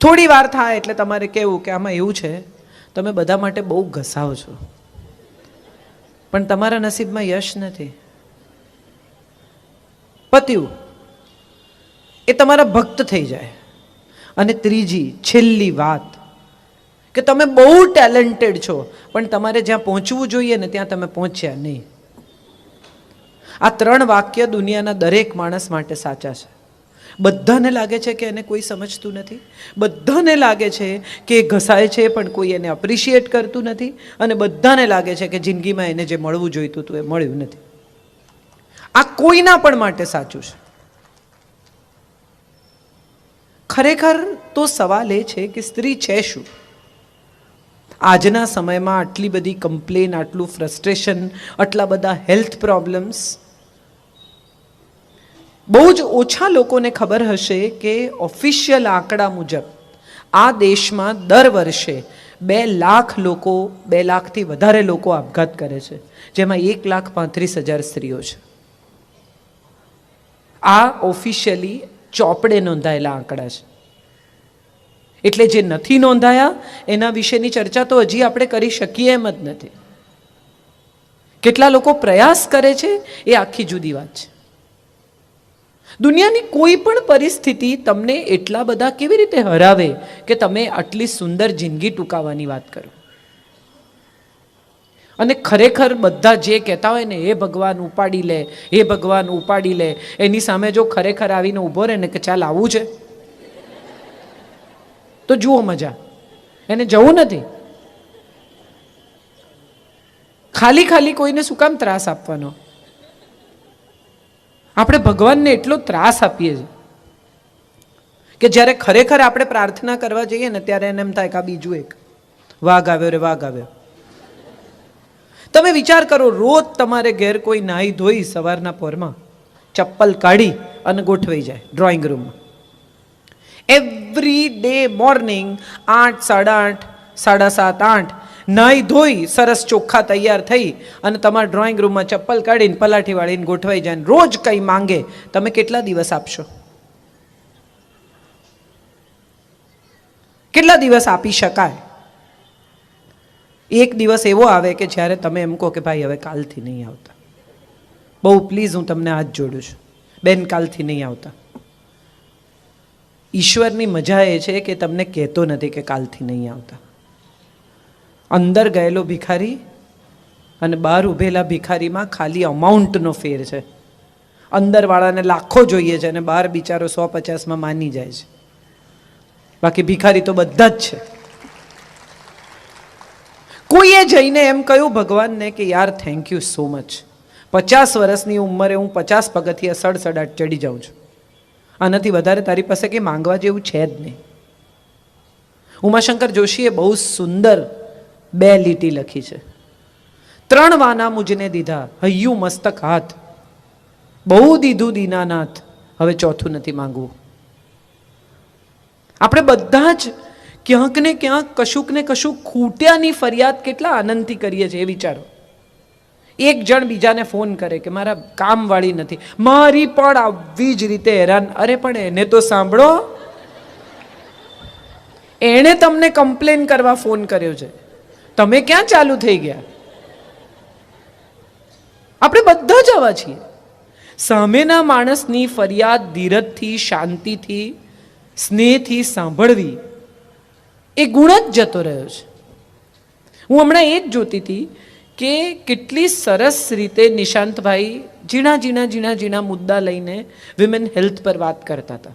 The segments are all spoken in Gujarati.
થોડી વાર થાય એટલે તમારે કહેવું કે આમાં એવું છે, તમે બધા માટે બહુ ઘસાવ છો. પણ તમારા નસીબમાં યશ નથી. પત્યું એ તમારા ભક્ત થઈ જાય. અને ત્રીજી, છેલ્લી વાત, કે તમે બહુ ટેલેન્ટેડ છો, પણ તમારે જ્યાં પહોંચવું જોઈએ ને ત્યાં તમે પહોંચ્યા નહીં. આ ત્રણ વાક્ય દુનિયાના દરેક માણસ માટે સાચા છે. બધાને લાગે છે કે એને કોઈ સમજતું નથી? બધાને લાગે છે કે એ ઘસાય છે, પણ કોઈ એને અપ્રિશિએટ કરતું નથી? અને બધાને લાગે છે કે જિંદગીમાં એને જે મળવું જોઈતું હતું એ મળ્યું નથી? આ કોઈના પણ માટે સાચું છે. ખરેખર તો સવાલ એ છે કે સ્ત્રી છે શું? આજના સમયમાં આટલી બધી કમ્પ્લેન આટલું ફ્રસ્ટ્રેશન આટલા બધા હેલ્થ પ્રોબ્લેમ્સ બહુ જ ઓછા લોકોને ખબર હશે કે ઓફિશિયલ આંકડા મુજબ આ દેશમાં દર વર્ષે બે લાખ લોકો, બે લાખથી વધારે લોકો આપઘાત કરે છે, જેમાં એક લાખ પાંત્રીસ હજાર સ્ત્રીઓ છે. આ ઓફિશિયલી ચોપડે નોંધાયેલા આંકડા છે. એટલે જે નથી નોંધાયા, એના વિશેની ચર્ચા તો હજી આપણે કરી શકીએ એમ જ નથી. કેટલા લોકો પ્રયાસ કરે છે, એ આખી જુદી વાત છે. દુનિયાની કોઈ પણ પરિસ્થિતિ તમને એટલા બધા કેવી રીતે હરાવે કે તમે આટલી સુંદર જિંદગી ટૂંકાવવાની વાત કરો? અને ખરેખર બધા જે કહેતા હોય ને એ ભગવાન, ઉપાડી લે એ ભગવાન, ઉપાડી લે, એની સામે જો ખરેખર આવીને ઊભો રહે ને કે, ચાલ, આવું છે? તો જુઓ મજા. એને જવું નથી. ખાલી ખાલી કોઈને શું કામ ત્રાસ આપવાનો? આપણે ભગવાનને એટલો ત્રાસ આપીએ છીએ કે જ્યારે ખરેખર આપણે પ્રાર્થના કરવા જઈએ ને ત્યારે એને એમ થાય કે આ બીજું એક. વાઘ આવ્યો રે, વાઘ આવ્યો. તમે વિચાર કરો, રોજ તમારે ઘેર કોઈ નાહી ધોઈ સવારના પોરમાં ચપ્પલ કાઢી અને ગોઠવાઈ જાય ડ્રોઈંગ રૂમમાં એવરી ડે મોર્નિંગ આઠ, સાડા આઠ, સાડા સાત, આઠ નાહી ધોઈ સરસ ચોખ્ખા તૈયાર થઈ અને તમારા ડ્રોઈંગ રૂમમાં ચપ્પલ કાઢીને પલાઠી વાળીને ગોઠવાઈ જાય રોજ કંઈ માંગે, તમે કેટલા દિવસ આપશો? કેટલા દિવસ આપી શકાય? એક દિવસ એવો આવે કે જ્યારે તમે એમ કહો કે ભાઈ હવે કાલથી નહીં આવતા. બહુ પ્લીઝ હું તમને હાથ જોડું છું. બેન કાલથી નહીં આવતા. ઈશ્વરની મજા એ છે કે તમને કહેતો નથી કે કાલથી નહીં આવતા. અંદર ગયેલો ભિખારી અને બહાર ઊભેલા ભિખારીમાં ખાલી અમાઉન્ટનો ફેર છે. અંદરવાળાને લાખો જોઈએ છે અને બહાર બિચારો સો પચાસમાં માની જાય છે. બાકી ભિખારી તો બધા જ છે. કોઈએ જઈને એમ કહ્યું ભગવાનને કે યાર થેન્ક યુ સો મચ પચાસ વર્ષની ઉંમરે હું પચાસ પગથિયા સડસડાટ ચડી જાઉં છું. આનાથી વધારે તારી પાસે કંઈ માંગવા જેવું છે જ નહીં. ઉમાશંકર જોશીએ બહુ સુંદર બે લીટી લખી છે. ત્રણ વાના મુજને દીધા, હૈયું મસ્તક હાથ. બહુ દીધું દીનાનાથ. હવે ચોથું નથી માંગવું. આપણે બધા જ ક્યાંક ને ક્યાંક કશુંક ને કશું ખૂટ્યાની ફરિયાદ કેટલા આનંદથી કરીએ છીએ, એ વિચારો. એક જણ બીજાને ફોન કરે કે, મારા કામવાળી નથી. મારી પણ આવી જ રીતે હેરાન. અરે, પણ એને તો સાંભળો. એણે તમને કમ્પ્લેન કરવા ફોન કર્યો છે. તમે ક્યાં ચાલુ થઈ ગયા? આપણે બધા જ આવા છીએ. સામેના માણસની ફરિયાદ ધીરજથી, શાંતિથી, સ્નેહથી સાંભળવી એ ગુણ જ જતો રહ્યો છે. હું હમણાં એ જ જોતી હતી કે કેટલી સરસ રીતે નિશાંતભાઈ ઝીણા ઝીણા ઝીણા ઝીણા મુદ્દા લઈને વિમેન હેલ્થ પર વાત કરતા હતા.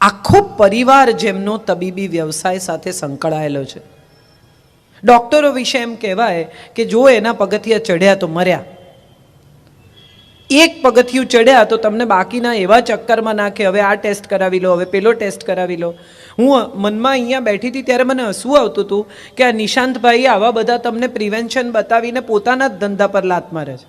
આખો પરિવાર જેમનો તબીબી વ્યવસાય સાથે સંકળાયેલો છે. ડૉક્ટરો વિશે એમ કહેવાય કે જો એના પગથિયા ચડ્યા તો મર્યા. એક પગથિયું ચડ્યા તો તમને બાકીના એવા ચક્કરમાં નાખે, હવે આ ટેસ્ટ કરાવી લો, હવે પેલો ટેસ્ટ કરાવી લો. હું મનમાં અહીંયા બેઠી હતી ત્યારે મને હસવું આવતું હતું કે આ નિશાંતભાઈ આવા બધા તમને પ્રિવેન્શન બતાવીને પોતાના જ ધંધા પર લાત મારે છે.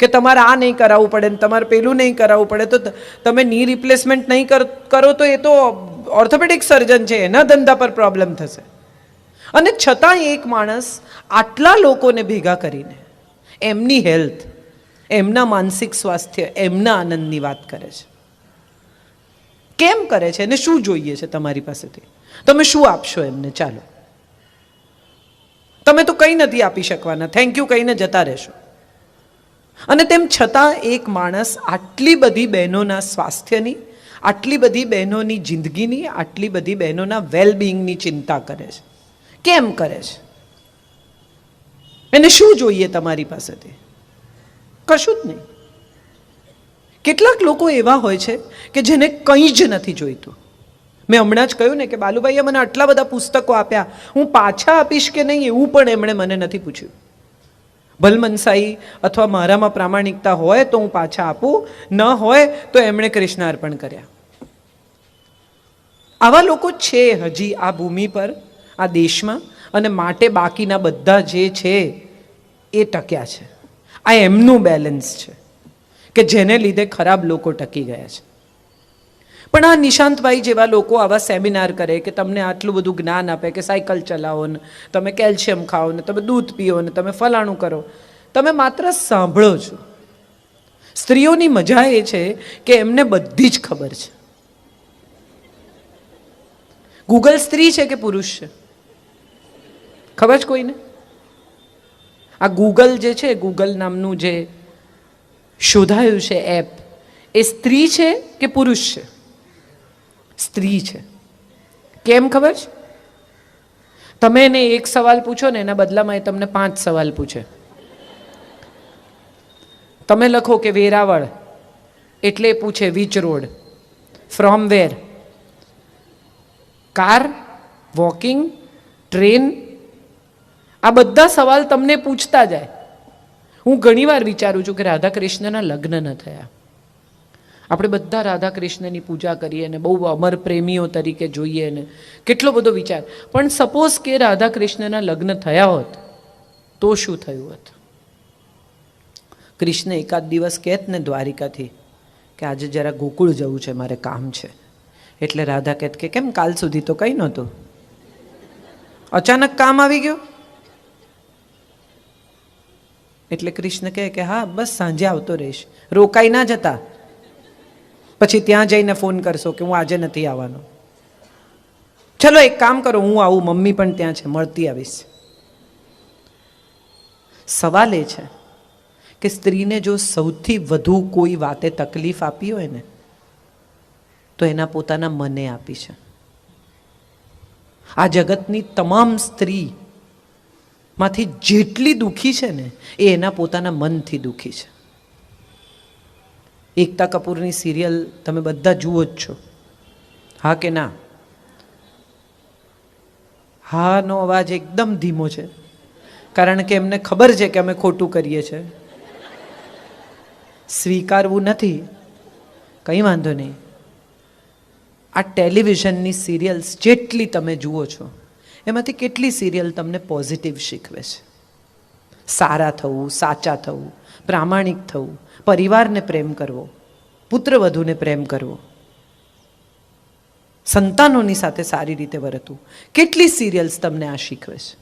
કે તમારે આ નહીં કરાવવું પડે ને તમારે પેલું નહીં કરાવવું પડે, તો તમે ની રિપ્લેસમેન્ટ નહીં કર- તો એ તો ઓર્થોપેડિક સર્જન છે, એના ધંધા પર પ્રોબ્લેમ થશે. અને છતાં એક માણસ આટલા લોકોને ભેગા કરીને એમની હેલ્થ, એમના માનસિક સ્વાસ્થ્ય, એમના આનંદની વાત કરે છે. કેમ કરે છે અને શું જોઈએ છે તમારી પાસેથી? તમે શું આપશો એમને? ચાલો. તમે તો કંઈ નથી આપી શકવાના. થેન્ક યુ કહીને જતા રહેશો. અને તેમ છતાં એક માણસ આટલી બધી બહેનોના સ્વાસ્થ્યની, આટલી બધી બહેનોની જિંદગીની, આટલી બધી બહેનોના વેલબિંગની ચિંતા કરે છે. કેમ કરે છે? એને શું જોઈએ તમારી પાસેથી? કશું જ નહીં. કેટલાક લોકો એવા હોય છે કે જેને કંઈ જ નથી જોઈતું. મેં હમણાં જ કહ્યું ને કે બાલુભાઈએ મને આટલા બધા પુસ્તકો આપ્યા. હું પાછા આપીશ કે નહીં એવું પણ એમણે મને નથી પૂછ્યું. ભલમનસાઈ અથવા મારામાં પ્રામાણિકતા હોય તો હું પાછા આપું. ન હોય તો એમણે કૃષ્ણાર્પણ કર્યા. આવા લોકો છે હજી આ ભૂમિ પર. આ દેશમાં અને માટે બાકીના બધા જે છે એ ટક્યા છે. આ એમનું બેલેન્સ છે કે જેને લીધે ખરાબ લોકો ટકી ગયા છે. પણ આ નિશાંતભાઈ જેવા લોકો આવા સેમિનાર કરે કે તમને આટલું બધું જ્ઞાન આપે કે સાયકલ ચલાવો ને, તમે કેલ્શિયમ ખાઓ ને, તમે દૂધ પીઓ ને, તમે ફલાણું કરો. તમે માત્ર સાંભળો છો. સ્ત્રીઓની મજા એ છે કે એમને બધી જ ખબર છે. ગૂગલ સ્ત્રી છે કે પુરુષ છે? ખબર છે કોઈને? આ ગૂગલ જે છે ગૂગલ નામનું જે શોધાયું છે એપ એ સ્ત્રી છે કે પુરુષ છે? સ્ત્રી છે. કેમ ખબર છે? તમે એને એક સવાલ પૂછો ને એના બદલામાં એ તમને પાંચ સવાલ પૂછે. તમે લખો કે વેરાવળ, એટલે પૂછે which road from where car walking train આ બધા સવાલ તમને પૂછતા જાય. હું ઘણીવાર વિચારું છું કે રાધા કૃષ્ણના લગ્ન ન થયા. આપણે બધા રાધા કૃષ્ણની પૂજા કરીએ ને બહુ અમર પ્રેમીઓ તરીકે જોઈએ ને કેટલો બધો વિચાર. પણ સપોઝ કે રાધા કૃષ્ણના લગ્ન થયા હોત, તો શું થયું હોત? કૃષ્ણ એકાદ દિવસ કહેત ને દ્વારિકાથી કે આજે જરા ગોકુળ જવું છે, મારે કામ છે. એટલે રાધા કહેત કે કેમ કાલ સુધી તો કંઈ નહોતું? અચાનક કામ આવી ગયું? એટલે કૃષ્ણ કહે કે, હા, બસ સાંજે આવતો રહીશ. રોકાઈ ના જતા. પછી ત્યાં જઈને ફોન કરશો કે હું આજે નથી આવવાનો. ચલો, એક કામ કરો, હું આવું. મમ્મી પણ ત્યાં છે, મળતી આવીશ. સવાલ એ છે કે સ્ત્રીને જો સૌથી વધુ કોઈ વાતે તકલીફ આપી હોય ને, તો એના પોતાના મને આપી છે. આ જગતની તમામ સ્ત્રી માંથી જેટલી દુઃખી છે ને, એ એના પોતાના મનથી દુઃખી છે. એકતા કપૂરની સિરિયલ તમે બધા જુઓ જ છો. હા કે ના? હાનો અવાજ એકદમ ધીમો છે. કારણ કે એમને ખબર છે કે અમે ખોટું કરીએ છીએ સ્વીકારવું નથી. કંઈ વાંધો નહીં. આ ટેલિવિઝનની સિરિયલ્સ જેટલી તમે જુઓ છો એમાંથી કેટલી સિરિયલ તમને પોઝિટિવ શીખવે છે? સારા થવું, સાચા થવું, પ્રામાણિક થવું, પરિવારને પ્રેમ કરવો પુત્રવધુને પ્રેમ કરવો. સંતાનોની સાથે સારી રીતે વર્તવું. કેટલી સિરિયલ્સ તમને આ શીખવે છે?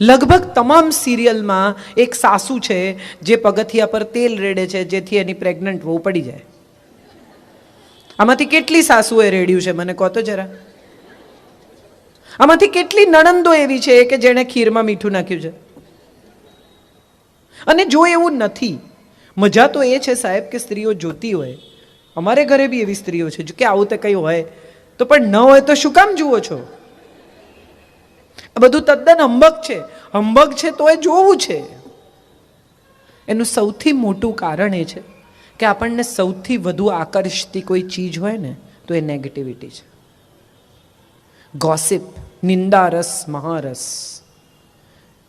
લગભગ તમામ સિરિયલમાં એક સાસુ છે જે પગથિયા પર તેલ રેડે છે, જેથી એની પ્રેગ્નન્ટ વહુ પડી જાય. આમાંથી કેટલી સાસુએ રેડ્યું છે? મને કહો તો જરા. આમાંથી કેટલી નણંદો એવી છે કે જેણે ખીરમાં મીઠું નાખ્યું છે? અને જો એવું નથી, મજા તો એ છે સાહેબ કે સ્ત્રીઓ જોતી હોય. અમારે ઘરે બી એવી સ્ત્રીઓ છે જો કે આવું તો કંઈ હોય. તો પણ ન હોય તો શું કામ જુઓ છો? આ બધું તદ્દન હંબક છે. હંબક છે તો એ જોવું છે. એનું સૌથી મોટું કારણ એ છે કે આપણને સૌથી વધુ આકર્ષતી કોઈ ચીજ હોય ને, તો એ નેગેટિવિટી છે. ગોસિપ નિંદારસ મહારસ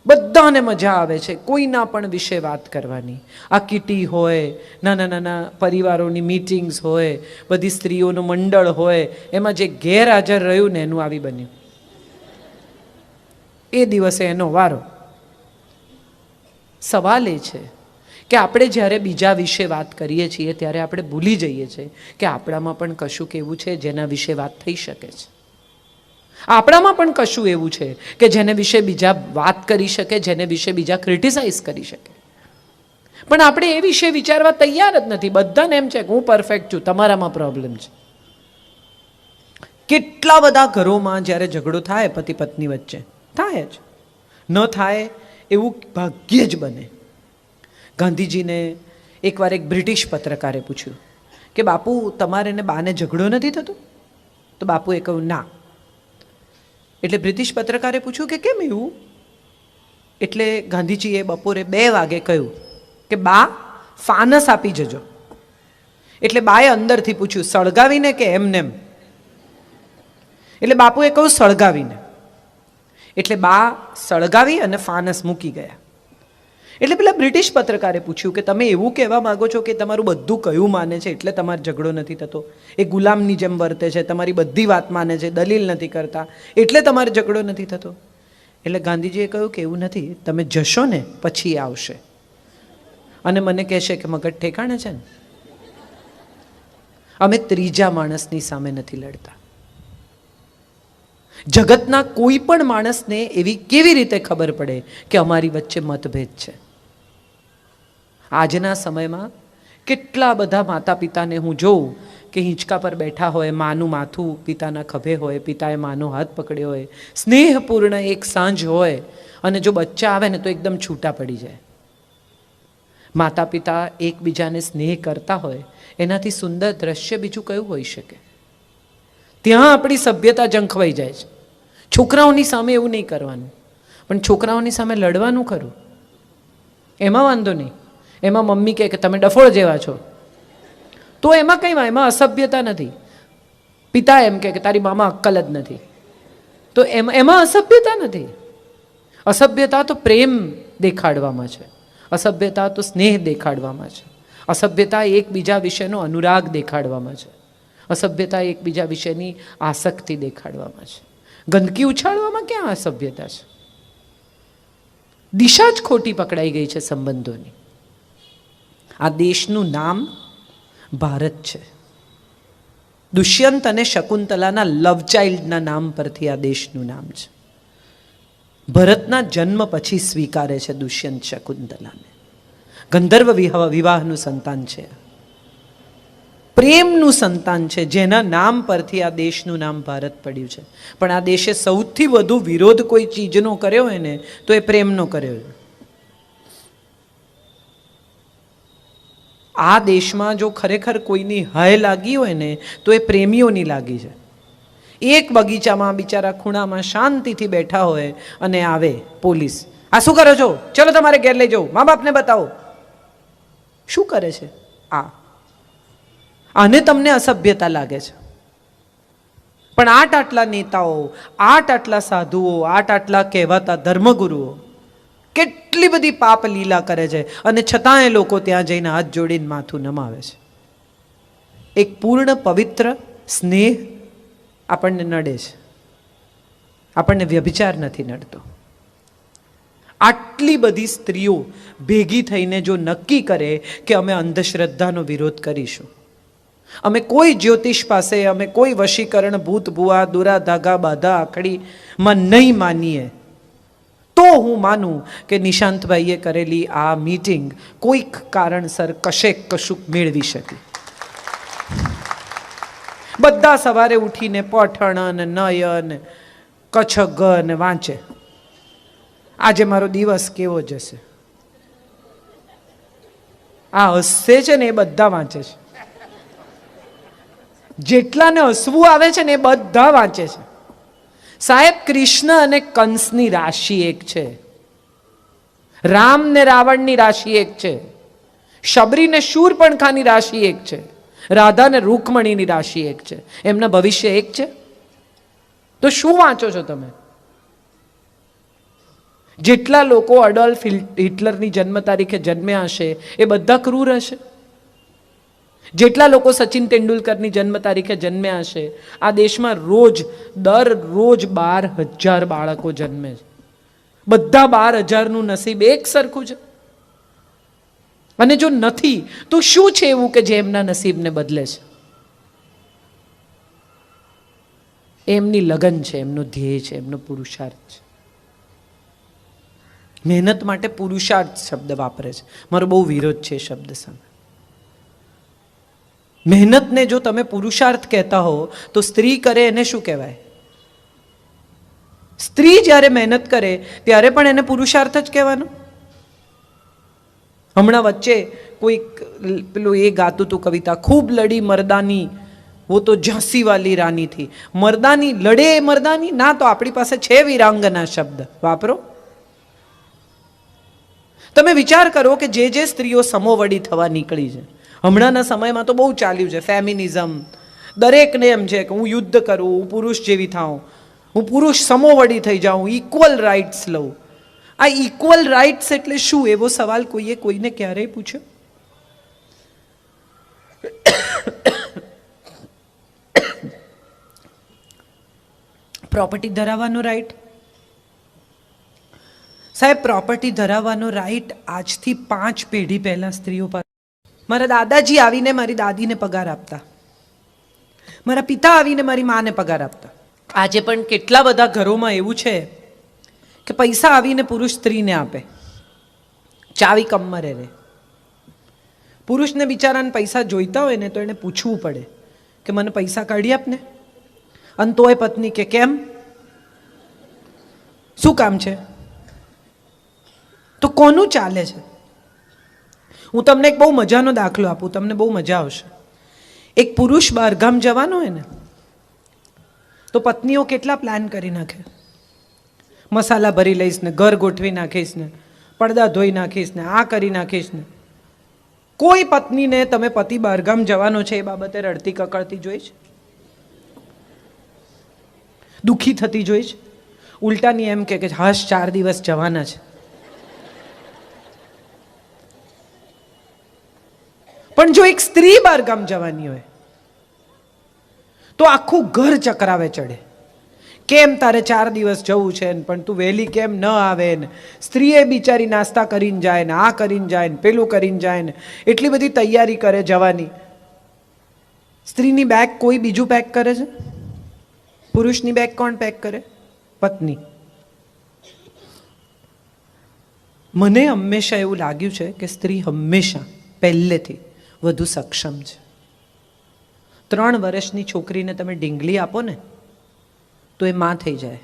બધાને મજા આવે છે. કોઈના પણ વિશે વાત કરવાની. આ કિટી હોય, નાના નાના પરિવારોની મીટિંગ્સ હોય, બધી સ્ત્રીઓનું મંડળ હોય, એમાં જે ગેરહાજર રહ્યું ને એનું આવી બન્યું. એ દિવસે એનો વારો. સવાલ એ છે કે આપણે જ્યારે બીજા વિશે વાત કરીએ છીએ, ત્યારે આપણે ભૂલી જઈએ છીએ કે આપણામાં પણ કશુંક એવું છે જેના વિશે વાત થઈ શકે છે. આપણામાં પણ કશું એવું છે કે જેને વિશે બીજા વાત કરી શકે, જેને વિશે બીજા ક્રિટિસાઇઝ કરી શકે. પણ આપણે એ વિશે વિચારવા તૈયાર જ નથી. બધાને એમ છે કે હું પરફેક્ટ છું, તમારામાં પ્રોબ્લેમ છે. કેટલા બધા ઘરોમાં જ્યારે ઝઘડો થાય, પતિ પત્ની વચ્ચે, થાય જ. ન થાય એવું ભાગ્યે જ બને. ગાંધીજીને એકવાર એક બ્રિટિશ પત્રકારે પૂછ્યું કે, બાપુ, તમારે ને બાને ઝઘડો નથી થતો? તો બાપુએ કહ્યું, ના. એટલે બ્રિટિશ પત્રકારે પૂછ્યું કે કેમ એવું? એટલે ગાંધીજીએ બપોરે બે વાગે કહ્યું કે, બા, ફાનસ આપી જજો. એટલે બાએ અંદરથી પૂછ્યું, સળગાવીને કે એમનેમ એટલે બાપુએ કહ્યું, સળગાવીને. એટલે બા સળગાવી અને ફાનસ મૂકી ગયા. એટલે પેલા બ્રિટિશ પત્રકારે પૂછ્યું કે તમે એવું કહેવા માંગો છો કે તમારું બધું કયું માને છે? એટલે તમારે ઝઘડો નથી થતો. એ ગુલામની જેમ વર્તે છે, તમારી બધી વાત માને છે, દલીલ નથી કરતા. એટલે તમારે ઝઘડો નથી થતો. એટલે ગાંધીજીએ કહ્યું કે એવું નથી, તમે જશો ને પછી આવશે. અને મને કહેશે કે મગજ ઠેકાણે છે ને. અમે ત્રીજા માણસની સામે નથી લડતા. જગતના કોઈ પણ માણસને એવી કેવી રીતે ખબર પડે કે અમારી વચ્ચે મતભેદ છે? આજના સમયમાં કેટલા બધા માતા પિતાને હું જોઉં કે હિંચકા પર બેઠા હોય, માનું માથું પિતાના ખભે હોય, પિતાએ માનો હાથ પકડ્યો હોય, સ્નેહપૂર્ણ એક સાંજ હોય અને જો બચ્ચા આવે ને તો એકદમ છૂટા પડી જાય. માતા પિતા એકબીજાને સ્નેહ કરતા હોય, એનાથી સુંદર દ્રશ્ય બીજું કયું હોઈ શકે? ત્યાં આપણી સભ્યતા જંખવાઈ જાય છે. છોકરાઓની સામે એવું નહીં કરવાનું, પણ છોકરાઓની સામે લડવાનું ખરું. એમાં વાંધો નહીં. એમાં મમ્મી કહે કે તમે ડફોળ જેવા છો. તો એમાં કંઈ એમાં અસભ્યતા નથી. પિતા એમ કહે કે તારી મામા અક્કલ જ નથી. તો એમાં એમાં અસભ્યતા નથી. અસભ્યતા તો પ્રેમ દેખાડવામાં છે. અસભ્યતા તો સ્નેહ દેખાડવામાં છે. અસભ્યતા એકબીજા વિશેનો અનુરાગ દેખાડવામાં છે. અસભ્યતા એકબીજા વિશેની આસક્તિ દેખાડવામાં છે. ગંદકી ઉછાળવામાં ક્યાં અસભ્યતા છે? દિશા જ ખોટી પકડાઈ ગઈ છે સંબંધોની. આ દેશનું નામ ભારત છે. દુષ્યંત અને શકુંતલાના લવ ચાઇલ્ડના નામ પરથી આ દેશનું નામ છે. ભરતના જન્મ પછી સ્વીકારે છે દુષ્યંત શકુંતલાને. ગંધર્વ વિવાહ વિવાહનું સંતાન છે. પ્રેમનું સંતાન છે, જેના નામ પરથી આ દેશનું નામ ભારત પડ્યું છે. પણ આ દેશે સૌથી વધુ વિરોધ કોઈ ચીજનો કર્યો હોય ને તો એ પ્રેમનો કર્યો. છે આ દેશમાં જો ખરેખર કોઈની હય લાગી હોય ને, તો એ પ્રેમીઓની લાગી છે. એક બગીચામાં બિચારા ખૂણામાં શાંતિથી બેઠા હોય અને આવે પોલીસ. આ શું કરો છો? ચલો તમારે ઘેર લઈ જાઓ. મા બાપને બતાવો. શું કરે છે? આ. આને તમને અસભ્યતા લાગે છે. પણ આટ આટલા નેતાઓ, આટ આટલા સાધુઓ, આટ આટલા કહેવાતા ધર્મગુરુઓ કેટલી બધી પાપ લીલા કરે છે. અને છતાંય લોકો ત્યાં જઈને હાથ જોડીને માથું નમાવે છે. એક પૂર્ણ પવિત્ર સ્નેહ આપણને નડે છે. આપણને વ્યભિચાર નથી નડતો. આટલી બધી સ્ત્રીઓ ભેગી થઈને જો નક્કી કરે કે અમે અંધશ્રદ્ધાનો વિરોધ કરીશું. અમે કોઈ જ્યોતિષ પાસે, અમે કોઈ વશીકરણ, ભૂત, ભૂવા, દુરા, ધાગા, બાધા આખડીમાં નહીં માનીએ. હું માનું કે નિશાંતભાઈએ કરેલી આ મીટિંગ કોઈક કારણસર કશેક કશુંક મેળવી શકી. બધા સવારે ઉઠીને પઠણ, નયન કચ્છ વાંચે. આજે મારો દિવસ કેવો જશે? આ હસશે છે ને એ બધા વાંચે છે. જેટલાને હસવું આવે છે ને એ બધા વાંચે છે. સાહેબ, કૃષ્ણ અને કંસની રાશિ એક છે. રામ ને રાવણની રાશિ એક છે. શબરી ને શૂરપણખાની રાશિ એક છે. રાધા ને રૂકમણીની રાશિ એક છે. એમના ભવિષ્ય એક છે? તો શું વાંચો છો તમે? જેટલા લોકો અડોલ્ફ હિટલરની જન્મ તારીખે જન્મ્યા હશે, એ બધા ક્રૂર હશે? જેટલા લોકો સચિન તેંડુલકરની જન્મ તારીખે જન્મ્યા હશે, આ દેશમાં રોજ, દર રોજ બાર હજાર બાળકો જન્મે છે. બધા બાર હજારનું નસીબ એક સરખું છે. અને જો નથી, તો શું છે એવું કે જે એમના નસીબને બદલે છે? એમની લગન છે, એમનો ધ્યેય છે, એમનો પુરુષાર્થ છે. મહેનત માટે પુરુષાર્થ શબ્દ વાપરે છે. મારો બહુ વિરોધ છે શબ્દ સામે. મહેનતને જો તમે પુરુષાર્થ કહેતા હો, તો સ્ત્રી કરે એને શું કહેવાય? સ્ત્રી જ્યારે મહેનત કરે, ત્યારે પણ એને પુરુષાર્થ જ કહેવાનો? હમણાં વચ્ચે કોઈક પેલું એ ગાતું હતું કવિતા, ખૂબ લડી મરદાની, વો તો ઝાંસી વાલી રાની મરદાની લડે એ મરદાની? ના, તો આપણી પાસે છે વિરાંગના શબ્દ. વાપરો. તમે વિચાર કરો કે જે જે સ્ત્રીઓ સમોવડી થવા નીકળી છે હમણાંના સમયમાં તો બહુ ચાલ્યું છે ફેમિનિઝમ દરેકને એમ છે કે હું યુદ્ધ કરું, હું પુરુષ જેવી થાઉં, હું પુરુષ સમોવડી થઈ જાઉં ઇક્વલ રાઇટ્સ લઉં. આ ઇક્વલ રાઇટ્સ એટલે શું? એવો સવાલ કોઈએ કોઈને ક્યારેય પૂછ્યો? પ્રોપર્ટી ધરાવવાનો રાઈટ સાહેબ પ્રોપર્ટી ધરાવવાનો રાઈટ આજથી પાંચ પેઢી પહેલાં સ્ત્રીઓ પાસે મારા દાદાજી આવીને મારી દાદીને પગાર આપતા. મારા પિતા આવીને મારી માને પગાર આપતા. આજે પણ કેટલા બધા ઘરોમાં એવું છે કે પૈસા આવીને પુરુષ સ્ત્રીને આપે. ચાવી કમરે રે. પુરુષને બિચારાને પૈસા જોઈતા હોય ને તો એને પૂછવું પડે કે મને પૈસા કાઢી આપને. અને તોય પત્ની કે કેમ? શું કામ છે? તો કોનું ચાલે છે? હું તમને એક બહુ મજાનો દાખલો આપું, તમને બહુ મજા આવશે. એક પુરુષ બહારગામ જવાનો હોય ને, તો પત્નીઓ કેટલા પ્લાન કરી નાખે? મસાલા ભરી લઈશ ને, ઘર ગોઠવી નાખીશ ને, પડદા ધોઈ નાખીશ ને, આ કરી નાખીશ ને. કોઈ પત્નીને તમે પતિ બહારગામ જવાનો છે એ બાબતે રડતી કકડતી જોઈ છે? દુઃખી થતી જોઈ છે? ઉલટાની એમ કે, હાશ, ચાર દિવસ જવાના છે. પણ જો એક સ્ત્રી બહારગામ જવાની હોય, તો આખું ઘર ચકરાવે ચડે. કેમ તારે ચાર દિવસ જવું છે ને, પણ તું વહેલી કેમ ન આવે ને? સ્ત્રીએ બિચારી નાસ્તા કરીને જાય ને, આ કરીને જાય ને, પેલું કરીને જાય ને, એટલી બધી તૈયારી કરે જવાની. સ્ત્રીની બેગ કોઈ બીજું પેક કરે છે? પુરુષની બેગ કોણ પેક કરે? પત્ની. મને હંમેશા એવું લાગ્યું છે કે સ્ત્રી હંમેશા પહેલેથી વધુ સક્ષમ છે. ત્રણ વર્ષની છોકરીને તમે ડીંગલી આપો ને, તો એ માં થઈ જાય.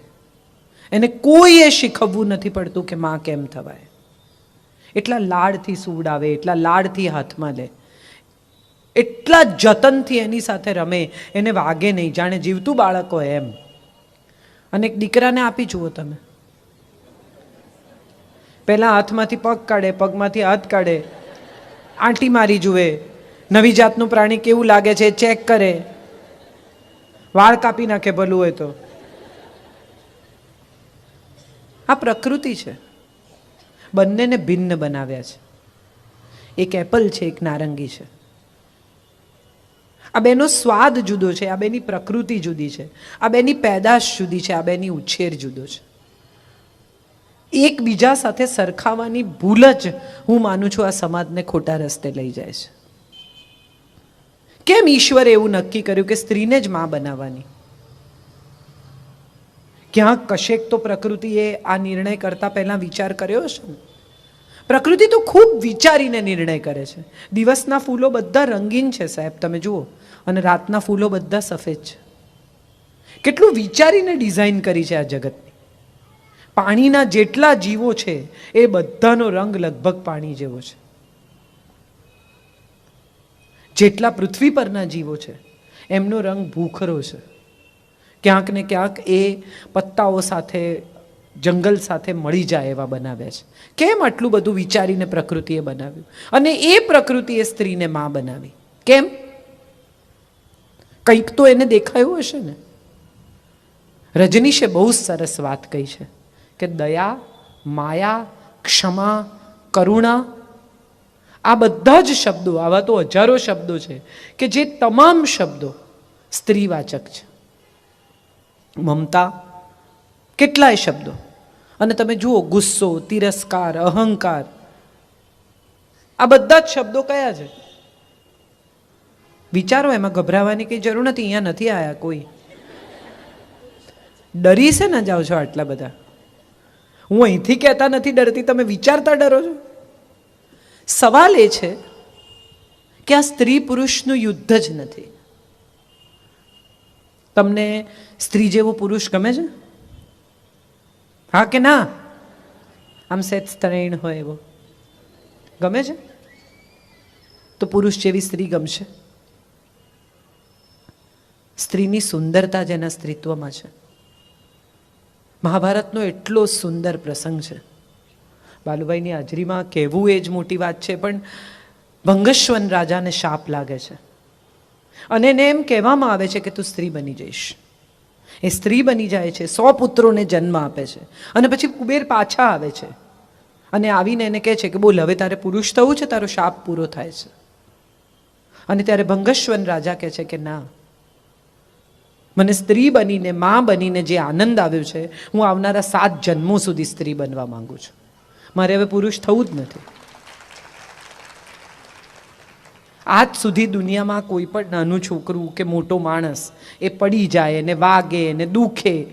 એને કોઈએ શીખવવું નથી પડતું કે માં કેમ થવાય. એટલા લાડથી સુવડાવે એટલા લાડથી હાથમાં લે. એટલા જતનથી એની સાથે રમે, એને વાગે નહીં, જાણે જીવતું બાળક હોય એમ. અને એક દીકરાને આપી જુઓ તમે. પહેલાં હાથમાંથી પગ કાઢે, પગમાંથી હાથ કાઢે આંટી મારી જુએ. નવી જાતનું પ્રાણી કેવું લાગે છે ચેક કરે. વાળ કાપી નાખે ભલું હોય તો. આ પ્રકૃતિ છે. બંનેને ભિન્ન બનાવ્યા છે. એક એપલ છે, એક નારંગી છે. આ બેનો સ્વાદ જુદો છે, આ બેની પ્રકૃતિ જુદી છે. આ બેની પેદાશ જુદી છે, આ બેની ઉછેર જુદો છે. એકબીજા સાથે સરખાવાની ભૂલ જ હું માનું છું આ સમાજને ખોટા રસ્તે લઈ જાય છે. કેમ ઈશ્વરે એવું નક્કી કર્યું કે સ્ત્રીને જ માં બનાવવાની? ક્યાંક કશેક તો પ્રકૃતિએ આ નિર્ણય કરતા પહેલાં વિચાર કર્યો ને? પ્રકૃતિ તો ખૂબ વિચારીને નિર્ણય કરે છે. દિવસના ફૂલો બધા રંગીન છે સાહેબ, તમે જુઓ. અને રાતના ફૂલો બધા સફેદ છે. કેટલું વિચારીને ડિઝાઇન કરી છે આ જગતની પાણીના જેટલા જીવો છે, એ બધાનો રંગ લગભગ પાણી જેવો છે. જેટલા પૃથ્વી પરના જીવો છે, એમનો રંગ ભૂખરો છે. ક્યાંક ને ક્યાંક એ પત્તાઓ સાથે, જંગલ સાથે મળી જાય એવા બનાવ્યા છે. કેમ આટલું બધું વિચારીને પ્રકૃતિએ બનાવ્યું? અને એ પ્રકૃતિએ સ્ત્રીને માં બનાવી. કેમ? કંઈક તો એને દેખાયું હશે ને? રજનીશે બહુ સરસ વાત કહી છે. કે દયા, માયા, ક્ષમા, કરુણા, આ બધા જ શબ્દો, આવા તો હજારો શબ્દો છે, કે જે તમામ શબ્દો સ્ત્રીવાચક છે. મમતા, કેટલાય શબ્દો. અને તમે જુઓ, ગુસ્સો, તિરસ્કાર, અહંકાર, આ બધા જ શબ્દો કયા છે? વિચારો, એમાં ગભરાવાની કંઈ જરૂર નથી, અહીંયા નથી આયા કોઈ. ડરી છે ને, જાઓ છો આટલા બધા? હું અહીંથી કહેતા નથી, ડરતી, તમે વિચારતા ડરો છો? સવાલ એ છે કે આ સ્ત્રી પુરુષનું યુદ્ધ જ નથી. તમને સ્ત્રી જેવો પુરુષ ગમે છે? હા કે ના? આમ સેજ સ્ત્રૈણ હોય એવો. ગમે છે? તો પુરુષ જેવી સ્ત્રી ગમશે. સ્ત્રીની સુંદરતા જેના સ્ત્રીત્વમાં છે. મહાભારતનો એટલો સુંદર પ્રસંગ છે. બાલુભાઈની હાજરીમાં કહેવું એ જ મોટી વાત છે, પણ ભંગસ્વન રાજાને શાપ લાગે છે. અને એને એમ કહેવામાં આવે છે કે તું સ્ત્રી બની જઈશ. એ સ્ત્રી બની જાય છે, સો પુત્રોને જન્મ આપે છે, અને પછી કુબેર પાછા આવે છે. અને આવીને એને કહે છે કે બોલ, હવે તારે પુરુષ થવું છે, તારો શાપ પૂરો થાય છે. અને ત્યારે ભંગસ્વન રાજા કહે છે કે ના મને સ્ત્રી બનીને, મા બનીને જે આનંદ આવ્યો છે, હું આવનારા સાત જન્મો સુધી સ્ત્રી બનવા માંગુ છું. મારે હવે પુરુષ થવું જ નથી. આજ સુધી દુનિયામાં કોઈ પણ નાનું છોકરું કે મોટો માણસ એ પડી જાય ને વાગે ને દુખે,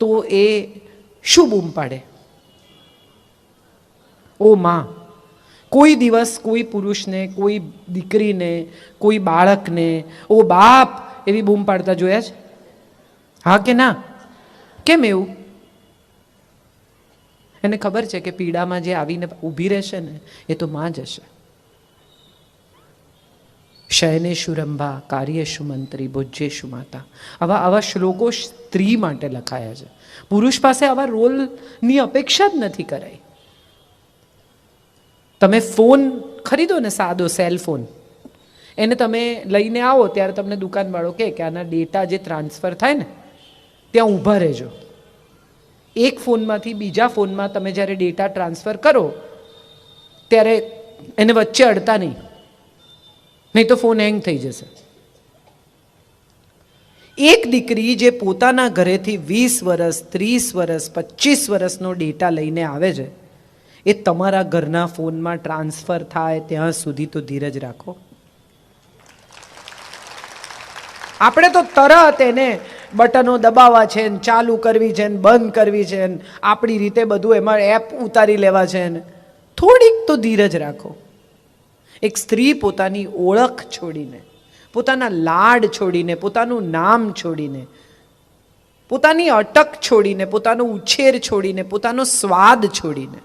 તો એ શું બૂમ પાડે? ઓ માં, કોઈ દિવસ કોઈ પુરુષને, કોઈ દીકરીને, કોઈ બાળકને, ઓ બાપ, એવી બૂમ પાડતા જોયા છે? હા કે ના. કેમ એવું? એને ખબર છે કે પીડામાં જે આવીને ઊભી રહેશે ને, એ તો માં જ હશે. શયનેશુ રંભા, કાર્યેશુ મંત્રી ભુજ્યેશુ માતા. આવા આવા શ્લોકો સ્ત્રી માટે લખાયા છે. પુરુષ પાસે આવા રોલની અપેક્ષા જ નથી કરાઈ. તમે ફોન ખરીદો ને સાદો સેલ ફોન. એને તમે લઈને આવો, ત્યારે તમને દુકાનવાળો કે આના ડેટા જે ટ્રાન્સફર થાય ને ત્યાં ઊભા રહેજો. એક ફોનમાંથી બીજા ફોનમાં તમે જ્યારે ડેટા ટ્રાન્સફર કરો, ત્યારે એને વચ્ચે અડતા નહીં. નહીં તો ફોન હેંગ થઈ જશે. એક દીકરી જે પોતાના ઘરેથી વીસ વર્ષ ત્રીસ વર્ષ પચીસ વર્ષનો ડેટા લઈને આવે છે, એ તમારા ઘરના ફોનમાં ટ્રાન્સફર થાય ત્યાં સુધી તો ધીરજ રાખો. આપણે તો તરત એને બટનો દબાવવા છે ને ચાલુ કરવી છે ને બંધ કરવી છે ને આપણી રીતે બધું એમાં એપ ઉતારી લેવા છે ને. થોડીક તો ધીરજ રાખો. એક સ્ત્રી પોતાની ઓળખ છોડીને, પોતાના લાડ છોડીને, પોતાનું નામ છોડીને, પોતાની અટક છોડીને, પોતાનો ઉછેર છોડીને, પોતાનો સ્વાદ છોડીને